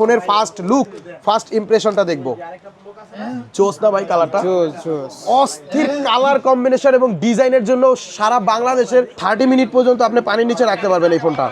ফোনের first look first ইমপ্রেশনটা দেখব। চোস না ভাই কালারটা জোস জোস অস্থির কালার কম্বিনেশন এবং ডিজাইনের জন্য সারা বাংলাদেশের থার্টি মিনিট পর্যন্ত আপনি পানির নিচে রাখতে পারবেন এই ফোনটা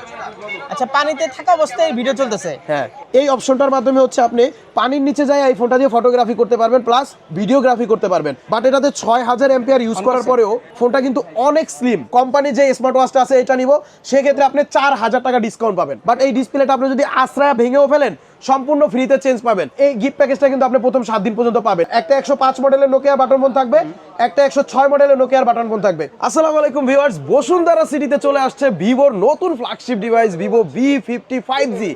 আচ্ছা পানিতে থাকা অবস্থায় ভিডিও চলতেছে। হ্যাঁ। এই অপশনটার মাধ্যমে হচ্ছে আপনি পানির নিচে যায় এই ফোনটা দিয়ে ফটোগ্রাফি করতে পারবেন প্লাস ভিডিওগ্রাফি করতে পারবেন। বাট এটাতে ছয় হাজার এম্পিয়ার ইউজ করার পরেও ফোনটা কিন্তু অনেক স্লিম কোম্পানি যে স্মার্ট ওয়াচটা আছে এটা নিব সেক্ষেত্রে আপনি চার হাজার টাকা ডিসকাউন্ট পাবেন। বাট এই ডিসপ্লেটা আপনি যদি আশ্রয় ভেঙেও ফেলেন সম্পূর্ণ ফ্রিতে চেঞ্জ পাবেন। এই গিফট প্যাকেজটা কিন্তু আপনি প্রথম সাত দিন পর্যন্ত পাবেন। একটা একশো পাঁচ মডেলের নোকিয়া বাটন ফোন থাকবে একটা একশো ছয় মডেলের নোকিয়ার বাটন ফোন থাকবে। আসসালামু আলাইকুম ভিউয়ার্স বসুন্ধরা সিটিতে চলে আসছে ভিভোর নতুন flagship device Vivo V fifty five G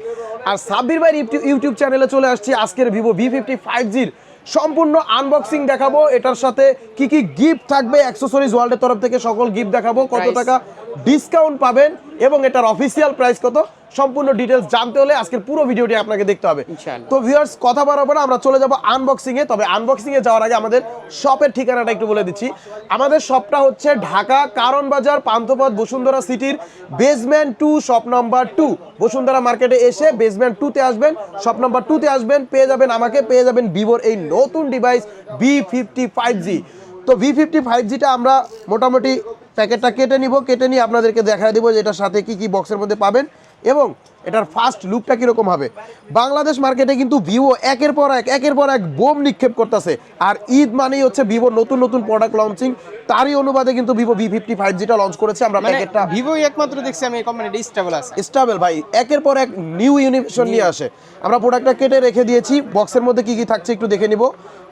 আর সাব্বির ভাই ইউটিউব চ্যানেলে চলে আসছি আজকের ভিভো ভি ফিফটি ফাইভ জির সম্পূর্ণ আনবক্সিং দেখাবো। এটার সাথে কি কি গিফট থাকবে? অ্যাক্সেসরিজ ওয়ার্ল্ডের তরফ থেকে সকল গিফট দেখাবো। কত টাকা? ডিসকাউন্ট পাবেন এবং এটার অফিসিয়াল প্রাইস কত? সম্পূর্ণ ডিটেলস জানতে হলে আজকের পুরো ভিডিওটি আপনাকে দেখতে হবে। তো ভিউয়ার্স কথা বাড়াবো না আমরা চলে যাব আনবক্সিং এ। তবে আনবক্সিং এ যাওয়ার আগে আমাদের শপের ঠিকানাটা একটু বলে দিচ্ছি। আমাদের শপটা হচ্ছে ঢাকা কারণ বাজার পান্থপথ বসুন্ধরা সিটির basement two shop number two Bashundhara মার্কেটে এসে বেসমেন্ট টুতে আসবেন শপ নাম্বার টুতে আসবেন পেয়ে যাবেন আমাকে পেয়ে যাবেন ভিভোর এই নতুন device V fifty five G তো ভি ফিফটি ফাইভ জিটা আমরা মোটামুটি প্যাকেটটা কেটে নিব, কেটে নিয়ে আপনাদেরকে দেখায় দিব যে এটার সাথে কি কি বক্সের মধ্যে পাবেন। এবং এটার ফার্স্ট লুকটা কীরকম হবে? বাংলাদেশ মার্কেটে কিন্তু ভিভো একের পর এক একের পর এক বোম নিক্ষেপ করতেছে। আর ঈদ মানেই হচ্ছে ভিভো নতুন নতুন প্রোডাক্ট লঞ্চিং তারই অনুবাদে কিন্তু ভিভো ভি ফিফটি ফাইভ জিটা লঞ্চ করেছে। আমরা মানে প্যাকেটটা ভিভো একমাত্র দেখছি আমি এই কোম্পানিটা স্টেবল আছে। স্টাবেল ভাই। একের পর এক নিউ ইউনিভেশন নিয়ে আসে। আমরা প্রোডাক্টটা কেটে রেখে দিয়েছি। বক্সের মধ্যে কি কি থাকছে একটু দেখে নিব।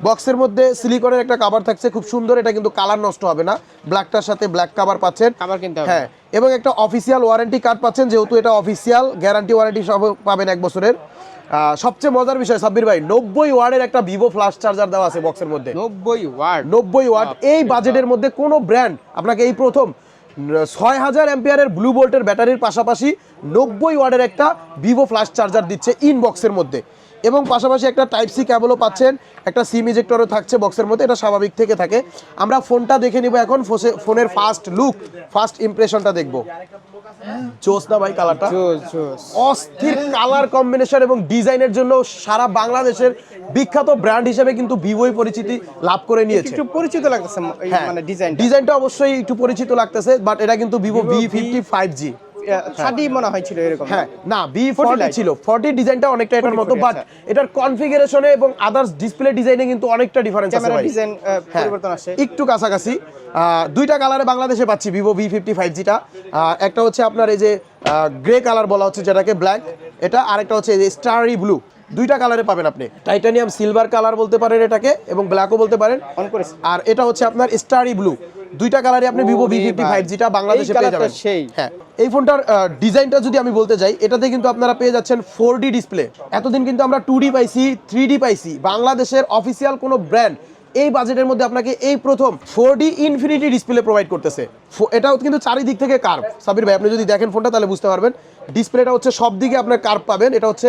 বক্সের মধ্যে সিলিকনের একটা কাভার থাকছে। খুব সুন্দর এটা কিন্তু কালার নষ্ট হবে না। ব্ল্যাকটার সাথে ব্ল্যাক কাভার পাচ্ছেন। খাবার কিনতে হ্যাঁ। এবং একটা অফিসিয়াল ওয়ারেন্টি কার্ড পাচ্ছেন। যেহেতু এটা অফিসিয়াল গ্যারান্টি ওয়ারেন্টি সব পাবেন এক বছরের। সবচেয়ে মজার বিষয় সাব্বির ভাই নব্বই ওয়ার্ডের একটা ভিভো ফ্লাশ চার্জার দেওয়া আছে বক্সের মধ্যে। নব্বই ওয়ার্ড? নব্বই ওয়ার্ড এই বাজেটের মধ্যে কোনো ব্র্যান্ড আপনাকে এই প্রথম ছয় হাজার এম্পিয়ারের ব্লু বোল্টের ব্যাটারির পাশাপাশি নব্বই ওয়ার্ডের একটা ভিভো ফ্লাশ চার্জার দিচ্ছে ইনবক্সের মধ্যে। এবং পাশাপাশি একটা টাইপ সি ক্যাবলও পাচ্ছেন একটা সিম ইজেক্টরও থাকছে বক্সের মধ্যে এটা স্বাভাবিক থেকে থাকে। আমরা ফোনটা দেখে নিব এখন ফোনের ফার্স্ট লুক ফার্স্ট ইমপ্রেশনটা দেখব। চোস না ভাই কালারটা অস্থির কালার কম্বিনেশন এবং ডিজাইনের জন্য সারা বাংলাদেশের বিখ্যাত ব্র্যান্ড হিসেবে কিন্তু ভিভোই পরিচিতি লাভ করে নিয়েছে। একটু পরিচিত লাগতেছে হ্যাঁ, মানে ডিজাইন ডিজাইনটা অবশ্যই একটু পরিচিত লাগতেছে বাট এটা কিন্তু Vivo V fifty five G thirty মনে হয়েছিল এরকম। হ্যাঁ না বি 40 ফর্টি ছিল। ফর্টি ডিজাইনটা অনেকটা এটার মতো বাট আচ্ছা। এটার কনফিগারেশনে এবং আদার্স ডিসপ্লে ডিজাইনে কিন্তু অনেকটা ডিফারেন্স আছে ভাই। ডিজাইন হ্যাঁ, পরিবর্তন আসে। একটু কাছাকাছি। দুইটা কালারে বাংলাদেশে পাচ্ছি ভিভো ভি ফিফটি ফাইভ জিটা একটা হচ্ছে আপনার এই যে গ্রে কালার বলা হচ্ছে যেটাকে ব্ল্যাক এটা আরেকটা হচ্ছে এই যে স্টারি ব্লু দুইটা কালারে পাবেন আপনি। টাইটানিয়াম সিলভার কালার বলতে পারেন এটাকে এবং ব্ল্যাকও বলতে পারেন। আর এটা হচ্ছে আপনার স্টারি ব্লু দুইটা কালারে আপনি ভিভো ভি ফিফটি ফাইভ জিটা বাংলাদেশে পেয়ে যাবেন। সেই। হ্যাঁ এই ফোনটার ডিজাইনটা যদি আমি বলতে যাই এটাতে কিন্তু আপনারা পেয়ে যাচ্ছেন ফোর ডি ডিসপ্লে এতদিন কিন্তু আমরা টু ডি পাইছি থ্রি ডি পাইছি। বাংলাদেশের অফিসিয়াল কোনো ব্র্যান্ড এই বাজেটের মধ্যে আপনাকে এই প্রথম four D infinity display provide করতেছে। এটাও কিন্তু চারিদিক থেকে কার্ভ সাবির ভাই আপনি যদি দেখেন ফোনটা তাহলে বুঝতে পারবেন। ডিসপ্লেটা হচ্ছে সব দিকে আপনার কার্ভ পাবেন। এটা হচ্ছে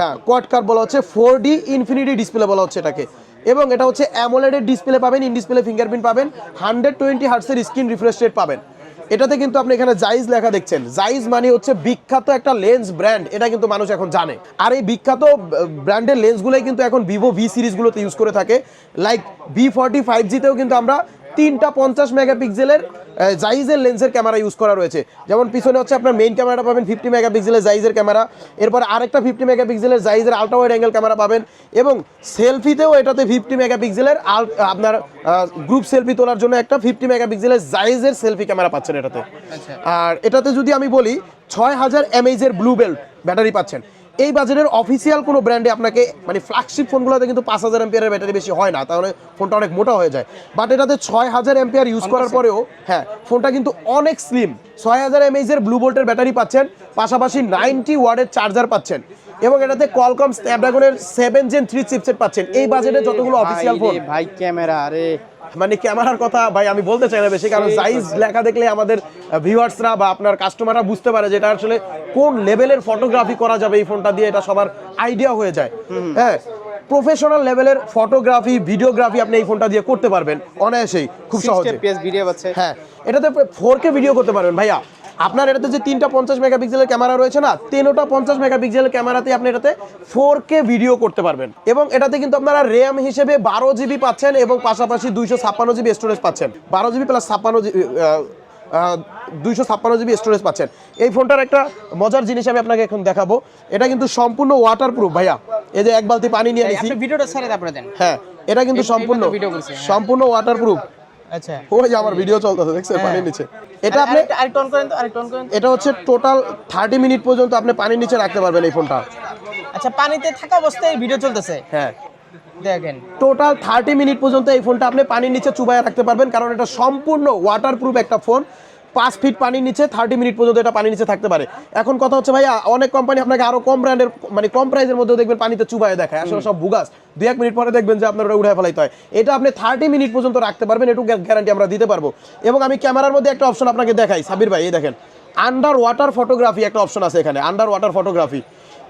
হ্যাঁ কোয়াড কার্ভ বলা হচ্ছে ফোর ডি ইনফিনিটি ডিসপ্লে বলা হচ্ছে এটাকে। এবং এটা হচ্ছে অ্যামোলেডের ডিসপ্লে পাবেন ইন ডিসপ্লে ফিঙ্গারপ্রিন্ট পাবেন হান্ড্রেড টোয়েন্টি হার্টসের স্ক্রিন রিফ্রেশ রেট পাবেন। এটাতে কিন্তু আপনি এখানে জাইজ লেখা দেখছেন। জাইজ মানে হচ্ছে বিখ্যাত একটা লেন্স ব্র্যান্ড, এটা কিন্তু মানুষ এখন জানে। আর এই বিখ্যাত ব্র্যান্ডের লেন্সগুলোই কিন্তু এখন ভিভো ভি সিরিজগুলোতে ইউজ করে থাকে। লাইক ভি ফর্টি ফাইভ জিতেও কিন্তু আমরা তিনটা পঞ্চাশ মেগাপিক্সেলের জাইজের লেন্সের ক্যামেরা ইউজ করা রয়েছে। যেমন পিছনে হচ্ছে আপনার মেইন ক্যামেরাটা পাবেন ফিফটি মেগাপিক্সেলের জাইজের ক্যামেরা এরপরে আরেকটা ফিফটি মেগাপিক্সেলের জাইজের আলট্রা ওয়াইড অ্যাঙ্গেল ক্যামেরা পাবেন। এবং সেলফিতেও এটাতে ফিফটি মেগাপিক্সেলের আল আপনার গ্রুপ সেলফি তোলার জন্য একটা ফিফটি মেগাপিক্সেলের জাইজের সেলফি ক্যামেরা পাচ্ছেন এটাতে। আচ্ছা। আর এটাতে যদি আমি বলি ছয় হাজার এমএইচের ব্লু বেল্ট ব্যাটারি পাচ্ছেন। এই বাজারের অফিসিয়াল কোনো ব্র্যান্ডে আপনাকে মানে ফ্ল্যাগশিপ ফোনগুলোতে কিন্তু পাঁচ হাজার এম্পিয়ারের ব্যাটারি বেশি হয় না তাহলে ফোনটা অনেক মোটা হয়ে যায়। বাট এটাতে ছয় হাজার এম্পিয়ার ইউজ করার পরেও হ্যাঁ ফোনটা কিন্তু অনেক স্লিম ছয় হাজার এমএইচের ব্লু ভোল্টের ব্যাটারি পাচ্ছেন পাশাপাশি নাইনটি ওয়ার্ডের চার্জার পাচ্ছেন। এবং এটাতে কলকম স্ন্যাপড্রাগনের সেভেন জেন থ্রি চিপসেট পাচ্ছেন। এই বাজেটে যতগুলো অফিসিয়াল ফোন ভাই ক্যামেরা আরে মানে ক্যামেরার কথা? ভাই আমি বলতে চাই না বেশি কারণ সাইজ লেখা দেখলে আমাদের ভিউয়ার্সরা বা আপনার কাস্টমাররা বুঝতে পারে যে এটা আসলে কোন লেভেলের ফটোগ্রাফি করা যাবে এই ফোনটা দিয়ে এটা সবার আইডিয়া হয়ে যায়। হ্যাঁ প্রফেশনাল লেভেলের ফটোগ্রাফি ভিডিওগ্রাফি আপনি এই ফোনটা দিয়ে করতে পারবেন অনায়াসেই খুব সহজে ভিডিও হ্যাঁ এটাতে ফোর কে ভিডিও করতে পারবেন ভাইয়া। আপনার এটাতে যে তিনটা পঞ্চাশ মেগাপিক্সেলের ক্যামেরা রয়েছে না তিনোটা পঞ্চাশ মেগাপিক্সেলের ক্যামেরাতে আপনি এটাতে ফোর কে ভিডিও করতে পারবেন। এবং এটাতে কিন্তু আপনারা র্যাম হিসেবে বারো জিবি পাচ্ছেন এবং পাশাপাশি দুইশো ছাপ্পান্ন জিবি স্টোরেজ পাচ্ছেন। বারো জিবি প্লাস ছাপ্পান্ন জিবি দুইশো ছাপ্পান্ন জিবি স্টোরেজ পাচ্ছেন। এই ফোনটার একটা মজার জিনিস আমি আপনাকে এখন দেখাবো। এটা কিন্তু সম্পূর্ণ ওয়াটার প্রুফ ভাইয়া। এই যে এক বালতি পানি নিয়ে ভিডিওটা ছেড়ে তারপরে দেন। হ্যাঁ এটা কিন্তু সম্পূর্ণ হ্যাঁ। সম্পূর্ণ ওয়াটার প্রুফ আচ্ছা। ওই আমার ভিডিও চলতেছে দেখছেন? পানির নিচে এটা আপনি আরেকটা- করেন তো আরেকটা করেন এটা হচ্ছে টোটাল থার্টি মিনিট পর্যন্ত আপনি পানির নিচে রাখতে পারবেন এই ফোনটা আচ্ছা পানিতে থাকা অবস্থায় ভিডিও চলতেছে? হ্যাঁ। দেখেন। টোটাল থার্টি মিনিট পর্যন্ত এই ফোনটা আপনি পানির নিচে চুবাইয়া রাখতে পারবেন কারণ এটা সম্পূর্ণ ওয়াটার প্রুফ একটা ফোন পাঁচ ফিট পানির নিচে থার্টি মিনিট পর্যন্ত এটা পানির নিচে থাকতে পারে। এখন কথা হচ্ছে ভাইয়া অনেক কোম্পানি আপনাকে আরও কম ব্র্যান্ডের মানে কম প্রাইসের মধ্যে দেখবেন পানিতে চুবায় দেখায়। আসলে সব বুগাস দু এক মিনিট পরে দেখবেন যে আপনার ওটা উঠায় ফেলাইতে হয়। এটা আপনি থার্টি মিনিট পর্যন্ত রাখতে পারবেন একটু গ্যারান্টি আমরা দিতে পারব। এবং আমি ক্যামেরার মধ্যে একটা অপশন আপনাকে দেখাই। সাবির ভাই এই দেখেন। আন্ডার ওয়াটার ফটোগ্রাফি একটা অপশন আছে এখানে। আন্ডার ওয়াটার ফটোগ্রাফি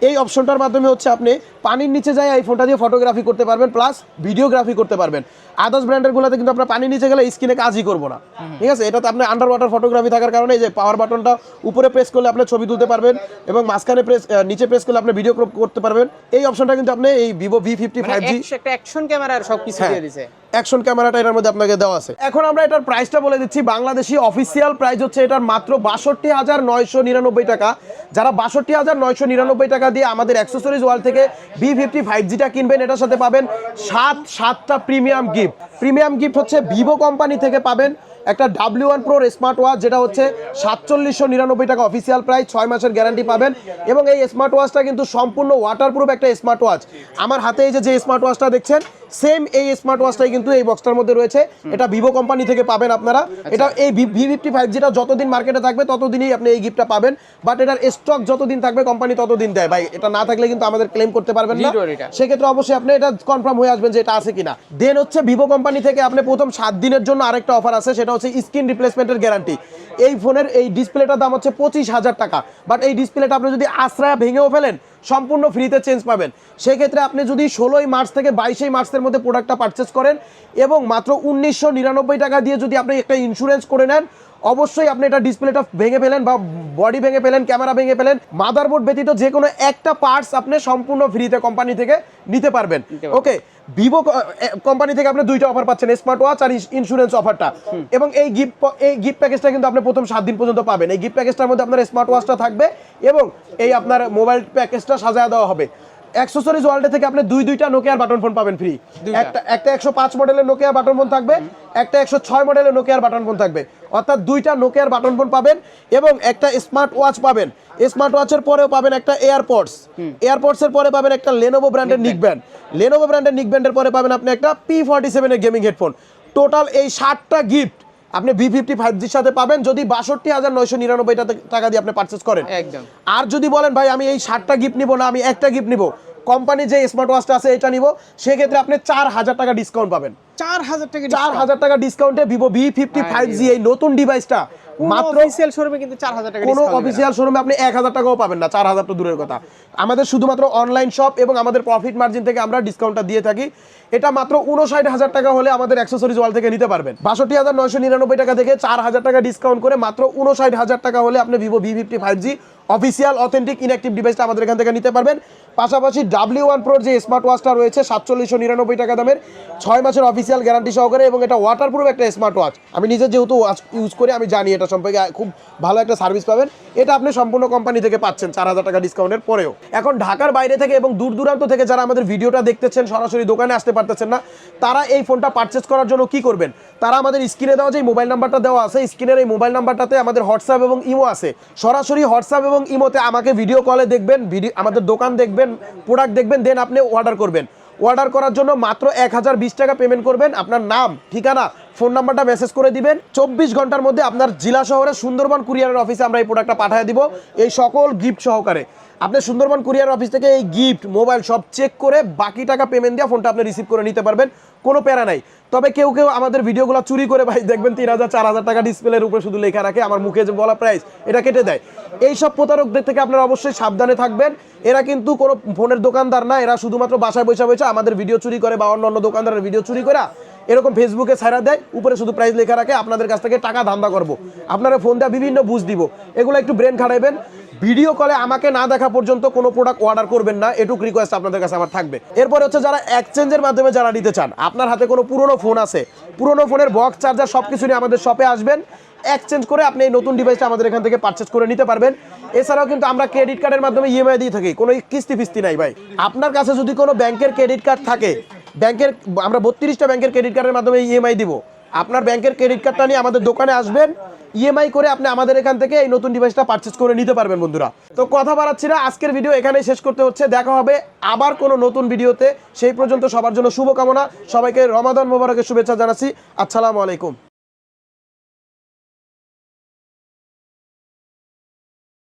এই অপশনটার মাধ্যমে হচ্ছে আপনি পানির নিচে যায় এই ফোনটা দিয়ে ফটোগ্রাফি করতে পারবেন প্লাস ভিডিওগ্রাফি করতে পারবেন। আদার্স ব্র্যান্ডের গুলোতে কিন্তু আপনার পানির নিচে গেলে স্ক্রিনে কাজই করব না। ঠিক আছে? এটাতে আপনি আন্ডার ওয়াটার ফটোগ্রাফি থাকার কারণে এই যে পাওয়ার বাটনটা উপরে প্রেস করলে আপনি ছবি তুলতে পারবেন এবং মাঝখানে প্রেস নিচে প্রেস করলে আপনি ভিডিও ক্রপ করতে পারবেন। এই অপশনটা কিন্তু আপনি এই Vivo V fifty five G একটা অ্যাকশন ক্যামেরার সব কিছু। দিয়ে দিছে। অ্যাকশন ক্যামেরাটা এটার মধ্যে আপনাকে দেওয়া আছে। এখন আমরা এটার প্রাইসটা বলে দিচ্ছি, বাংলাদেশি অফিসিয়াল প্রাইস হচ্ছে এটার মাত্র বাষট্টি হাজার নয়শো নিরানব্বই টাকা। যারা বাষট্টি হাজার নয়শো নিরানব্বই টাকা দিয়ে আমাদের অ্যাক্সেসরিজ ওয়াল থেকে বি ফিফটি ফাইভ জিটা কিনবেন, এটার সাথে পাবেন সাত, সাতটা প্রিমিয়াম গিফট প্রিমিয়াম গিফট হচ্ছে ভিভো কোম্পানি থেকে পাবেন একটা ডাব্লিউ ওয়ান প্রোর স্মার্ট ওয়াচ যেটা হচ্ছে সাতচল্লিশশো নিরানব্বই টাকা অফিসিয়াল প্রাইস ছয় মাসের গ্যারান্টি পাবেন। এবং এই স্মার্ট ওয়াচটা কিন্তু সম্পূর্ণ ওয়াটারপ্রুফ একটা স্মার্ট ওয়াচ আমার হাতে এই যে যে স্মার্ট ওয়াচটা দেখছেন সেম এই স্মার্ট ওয়াচটাই কিন্তু এই বক্সটার মধ্যে রয়েছে। এটা ভিভো কোম্পানি থেকে পাবেন আপনারা। এটা এই ভি ফিফটি ফাইভ যেটা যতদিন মার্কেটে থাকবে ততদিনই আপনি এই গিফটটা পাবেন। বাট এটার স্টক যতদিন থাকবে কোম্পানি ততদিন দেয়। ভাই এটা না থাকলে কিন্তু আমাদের ক্লেম করতে পারবেন না। সেক্ষেত্রে অবশ্যই আপনি এটা কনফার্ম হয়ে আসবেন যে এটা আছে কিনা। দেন হচ্ছে ভিভো কোম্পানি থেকে আপনি প্রথম সাত দিনের জন্য আরেকটা অফার আছে সেটা হচ্ছে স্ক্রিন রিপ্লেসমেন্টের গ্যারান্টি এই ফোনের এই ডিসপ্লেটার দাম হচ্ছে পঁচিশ হাজার টাকা। বাট এই ডিসপ্লেটা আপনি যদি আশ্রয় ভেঙেও ফেলেন সম্পূর্ণ ফ্রিতে চেঞ্জ পাবেন সেক্ষেত্রে আপনি যদি ষোলোই মার্চ থেকে বাইশেই মার্চের মধ্যে প্রোডাক্টটা পারচেস করেন এবং মাত্র উনিশশো নিরানব্বই টাকা দিয়ে যদি আপনি একটা ইন্স্যুরেন্স করে নেন অবশ্যই আপনি এটা ডিসপ্লেটা ভেঙে ফেলেন বা বডি ভেঙে ফেলেন ক্যামেরা ভেঙে ফেলেন মাদারবোর্ড ব্যতীত যে কোনো একটা পার্টস আপনি সম্পূর্ণ ফ্রিতে কোম্পানি থেকে নিতে পারবেন নিতে পারবেন। ওকে ভিভো কোম্পানি থেকে আপনি দুইটা অফার পাচ্ছেন স্মার্ট ওয়াচ আর ইন্স্যুরেন্স অফারটা এবং এই গিফট এই গিফট প্যাকেজটা কিন্তু আপনি প্রথম সাত দিন পর্যন্ত পাবেন। এই গিফট প্যাকেজটার মধ্যে আপনার স্মার্ট ওয়াচটা থাকবে এবং এই আপনার মোবাইল প্যাকেজটা সাজায় দেওয়া হবে। অ্যাক্সেসরিজ ওয়ার্ল্ডে থেকে আপনি দুই দুইটা নোকিয়ার বাটন ফোন পাবেন ফ্রি একটা একটা একশো পাঁচ মডেলের নোকিয়ার বাটন ফোন থাকবে একটা একশো ছয় মডেলের নোকিয়ার বাটন ফোন থাকবে। অর্থাৎ দুইটা নোকিয়ার বাটন ফোন পাবেন এবং একটা স্মার্ট ওয়াচ পাবেন। স্মার্ট ওয়াচের পরেও পাবেন একটা এয়ারপডস এয়ারপডস এর পরে পাবেন একটা লেনোভো ব্র্যান্ডের নিক ব্যান্ড লেনোভো ব্র্যান্ডের নিক ব্যান্ডের পরে পাবেন আপনি একটা পি ফর্টি সেভেনের গেমিং হেডফোন টোটাল এই ষাটটা গিফট আপনি ভি ফিফটি ফাইভ জির সাথে পাবেন যদি বাষট্টি হাজার নয়শো নিরানব্বই টাকা দিয়ে আপনি পার্চেস করেন। একদম। আর যদি বলেন ভাই আমি এই ষাটটা গিফট নিবো না আমি একটা গিফট নিবো। কোম্পানি যে স্মার্ট ওয়াচটা আছে এটা নিবো। সেক্ষেত্রে আপনি চার হাজার টাকা ডিসকাউন্ট পাবেন। চার হাজার টাকা চার হাজার টাকা ডিসকাউন্টে Vivo V fifty five G এই নতুন ডিভাইসটা মাত্র অফিসিয়াল শোরুমে কিন্তু চার হাজার টাকা কোনো। অফিসিয়াল শোরুমে আপনি টাকাও পাবেন না চার হাজার তো দূরের কথা। আমাদের শুধুমাত্র অনলাইন শপ এবং আমাদের প্রফিট মার্জিন থেকে আমরা ডিসকাউন্টটা দিয়ে থাকি। এটা মাত্র উনষাট হাজার টাকা হলে আমাদের অ্যাক্সেসরিজ ওয়াল থেকে নিতে পারবেন। বাষট্টি হাজার নয়শো নিরানব্বই টাকা থেকে চার হাজার টাকা ডিসকাউন্ট করে মাত্র উনষাট হাজার টাকা হলে আপনি Vivo V fifty five G official authentic inactive ডিভাইসটা আমাদের এখান থেকে নিতে পারবেন। পাশাপাশি ডাব্লিউ ওয়ান প্রোর যে স্মার্ট ওয়াচটা রয়েছে সাতচল্লিশশো নিরানব্বই টাকা দামের ছয় মাসের অফিসিয়াল গ্যারান্টি সহকারে এবং এটা ওয়াটারপ্রুফ একটা স্মার্ট ওয়াচ আমি নিজে যেহেতু ওয়াচ ইউজ করে আমি জানি এটা সম্পর্কে খুব ভালো একটা সার্ভিস পাবেন। এটা আপনি সম্পূর্ণ কোম্পানি থেকে পাচ্ছেন চার হাজার টাকা ডিসকাউন্টের পরেও। এখন ঢাকার বাইরে থেকে এবং দূর দূরান্ত থেকে যারা আমাদের ভিডিওটা দেখতেছেন, সরাসরি দোকানে আসতে পারতেছেন না, তারা এই ফোনটা পারচেস করার জন্য কি করবেন? তারা আমাদের স্ক্রিনে দেওয়া যে মোবাইল নাম্বারটা দেওয়া আছে স্ক্রিনের এই মোবাইল নাম্বারটাতে আমাদের হোয়াটসঅ্যাপ এবং ইমো আছে। সরাসরি হোয়াটসঅ্যাপ এবং ইমোতে আমাকে ভিডিও কলে দেখবেন ভিডিও আমাদের দোকান দেখবেন প্রোডাক্ট দেখবেন দেন আপনি অর্ডার করবেন। অর্ডার করার জন্য মাত্র এক হাজার বিশ টাকা পেমেন্ট করবেন। আপনার নাম, ঠিকানা ফোন নাম্বারটা মেসেজ করে দিবেন। চব্বিশ ঘণ্টার মধ্যে আপনার জেলা শহরে সুন্দরবন কুরিয়ারের অফিসে আমরা এই প্রোডাক্টটা পাঠিয়ে দিব। এই সকল গিফট সহকারে। আপনি সুন্দরবন কুরিয়ার অফিস থেকে এই গিফট মোবাইল সব চেক করে বাকি টাকা পেমেন্ট দিয়ে ফোনটা আপনি রিসিভ করে নিতে পারবেন। কোনো প্যারা নাই। তবে কেউ কেউ আমাদের ভিডিওগুলো চুরি করে ভাই, দেখবেন তিন হাজার, চার হাজার টাকা ডিসপ্লের উপরে শুধু লেখা রাখে। আমার মুখে যে বলা প্রাইস এটা কেটে দেয়। এইসব প্রতারকদের থেকে আপনারা অবশ্যই সাবধানে থাকবেন। এরা কিন্তু কোনো ফোনের দোকানদার না। এরা শুধুমাত্র বাসায় বসে বসে আমাদের ভিডিও চুরি করে বা অন্য অন্য দোকানদারের ভিডিও চুরি করে এরকম ফেসবুকে ছাড়া দেয়, উপরে শুধু প্রাইস লেখা রাখে, আপনাদের কাছ থেকে টাকা ধান্দা করব। আপনারা ফোন দেওয়া বিভিন্ন বুঝ দিব। এগুলো একটু ব্রেন খাটাইবেন। ভিডিও কলে আমাকে না দেখা পর্যন্ত কোনো প্রোডাক্ট অর্ডার করবেন না, এটুক রিকোয়েস্ট আপনাদের কাছে আমার থাকবে। এরপরে হচ্ছে যারা এক্সচেঞ্জের মাধ্যমে যারা নিতে চান, আপনার হাতে কোনো পুরনো ফোন আছে, পুরনো ফোনের বক্স চার্জার সব কিছু নিয়ে আমাদের শপে আসবেন। এক্সচেঞ্জ করে আপনি এই নতুন ডিভাইসটা আমাদের এখান থেকে পারচেজ করে নিতে পারবেন। এছাড়াও কিন্তু আমরা ক্রেডিট কার্ডের মাধ্যমে ইএমআই দিয়ে থাকি, কোনো কিস্তি ফিস্তি নাই ভাই। আপনার কাছে যদি কোনো ব্যাংকের ক্রেডিট কার্ড থাকে ব্যাংকের, আমরা বত্রিশটা ব্যাংকের ক্রেডিট কার্ডের মাধ্যমে ইএমআই দিব। আপনার ব্যাংকের ক্রেডিট কার্ডটা নিয়ে আমাদের দোকানে আসবেন ইএমআই করে আপনি আমাদের এখান থেকে এই নতুন ডিভাইসটা পারচেস করে নিতে পারবেন বন্ধুরা। তো কথা বাড়াচ্ছি না, আজকের ভিডিও এখানেই শেষ করতে হচ্ছে, দেখা হবে আবার কোনো নতুন ভিডিওতে সেই পর্যন্ত সবার জন্য শুভকামনা, সবাইকে রমাদান মোবারকের শুভেচ্ছা জানাচ্ছি, আসসালামু আলাইকুম।